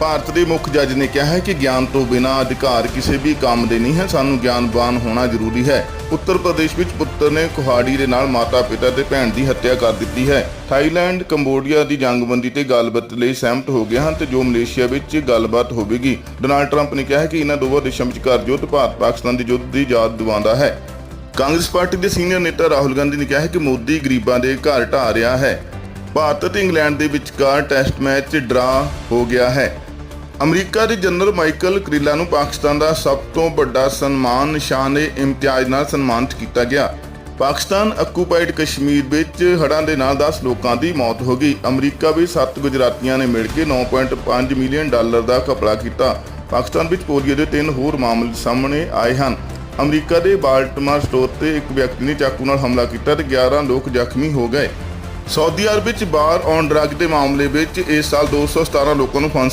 ਭਾਰਤ ਦੇ ਮੁੱਖ ਜੱਜ ਨੇ ਕਿਹਾ ਹੈ ਕਿ ਗਿਆਨ ਤੋਂ ਬਿਨਾਂ ਅਧਿਕਾਰ ਕਿਸੇ ਵੀ ਕੰਮ ਦੇ ਨਹੀਂ ਹੈ। ਸਾਨੂੰ ਗਿਆਨਵਾਨ ਹੋਣਾ ਜ਼ਰੂਰੀ ਹੈ। ਉੱਤਰ ਪ੍ਰਦੇਸ਼ ਵਿੱਚ ਪੁੱਤਰ ਨੇ ਕੁਹਾੜੀ ਦੇ ਨਾਲ ਮਾਤਾ-ਪਿਤਾ ਤੇ ਭੈਣ ਦੀ ਹੱਤਿਆ ਕਰ ਦਿੱਤੀ ਹੈ। ਥਾਈਲੈਂਡ, ਕੰਬੋਡੀਆ ਦੀ ਜੰਗਬੰਦੀ ਤੇ ਗੱਲਬਾਤ ਲਈ ਸਹਿਮਤ ਹੋ ਗਏ ਹਨ ਤੇ ਜੋ ਮਲੇਸ਼ੀਆ ਵਿੱਚ ਗੱਲਬਾਤ ਹੋਵੇਗੀ। ਡੋਨਾਲਡ ਟਰੰਪ ਨੇ ਕਿਹਾ ਹੈ ਕਿ ਇਹਨਾਂ ਦੋਵਾਂ ਦੇਸ਼ਾਂ ਵਿਚਕਾਰ ਯੁੱਧ ਭਾਰਤ ਪਾਕਿਸਤਾਨ ਦੇ ਯੁੱਧ ਦੀ ਯਾਦ ਦਿਵਾਉਂਦਾ ਹੈ। ਕਾਂਗਰਸ ਪਾਰਟੀ ਦੇ ਸੀਨੀਅਰ ਨੇਤਾ ਰਾਹੁਲ ਗਾਂਧੀ ਨੇ ਕਿਹਾ ਹੈ ਕਿ ਮੋਦੀ ਗਰੀਬਾਂ ਦੇ ਘਰ ਢਾ ਰਿਹਾ ਹੈ। ਭਾਰਤ ਅਤੇ ਇੰਗਲੈਂਡ ਦੇ ਵਿਚਕਾਰ ਟੈਸਟ ਮੈਚ ਡਰਾ ਹੋ ਗਿਆ ਹੈ। ਅਮਰੀਕਾ ਦੇ ਜਨਰਲ ਮਾਈਕਲ ਕਰੀਲਾ ਨੂੰ ਪਾਕਿਸਤਾਨ ਦਾ ਸਭ ਤੋਂ ਵੱਡਾ ਸਨਮਾਨ ਨਿਸ਼ਾਨ-ਏ-ਇਮਤਿਆਜ਼ ਨਾਲ ਸਨਮਾਨਿਤ ਕੀਤਾ ਗਿਆ। ਪਾਕਿਸਤਾਨ ਅਕੂਪਾਈਡ ਕਸ਼ਮੀਰ ਵਿੱਚ ਹੜ੍ਹਾਂ ਦੇ ਨਾਲ 10 ਲੋਕਾਂ ਦੀ ਮੌਤ ਹੋ ਗਈ। ਅਮਰੀਕਾ ਵਿੱਚ 7 ਗੁਜਰਾਤੀਆਂ ਨੇ ਮਿਲ ਕੇ 9.5 ਮਿਲੀਅਨ ਡਾਲਰ ਦਾ ਘਪਲਾ ਕੀਤਾ। ਪਾਕਿਸਤਾਨ ਵਿੱਚ ਪੋਲੀਓ ਦੇ ਤਿੰਨ ਹੋਰ ਮਾਮਲੇ ਸਾਹਮਣੇ ਆਏ ਹਨ। ਅਮਰੀਕਾ ਦੇ ਬਾਲਟਮਾਰ ਸਟੋਰ ਤੇ ਇੱਕ ਵਿਅਕਤੀ ਨੇ ਚਾਕੂ ਨਾਲ ਹਮਲਾ ਕੀਤਾ ਤੇ 11 ਲੋਕ ਜ਼ਖਮੀ ਹੋ ਗਏ। ਸਾਊਦੀ ਅਰਬ ਵਿੱਚ ਬਾਰ ਔਨ ਡਰੱਗ ਦੇ ਮਾਮਲੇ ਵਿੱਚ ਇਸ ਸਾਲ 217 ਲੋਕਾਂ ਨੂੰ ਫਾਂਸੀ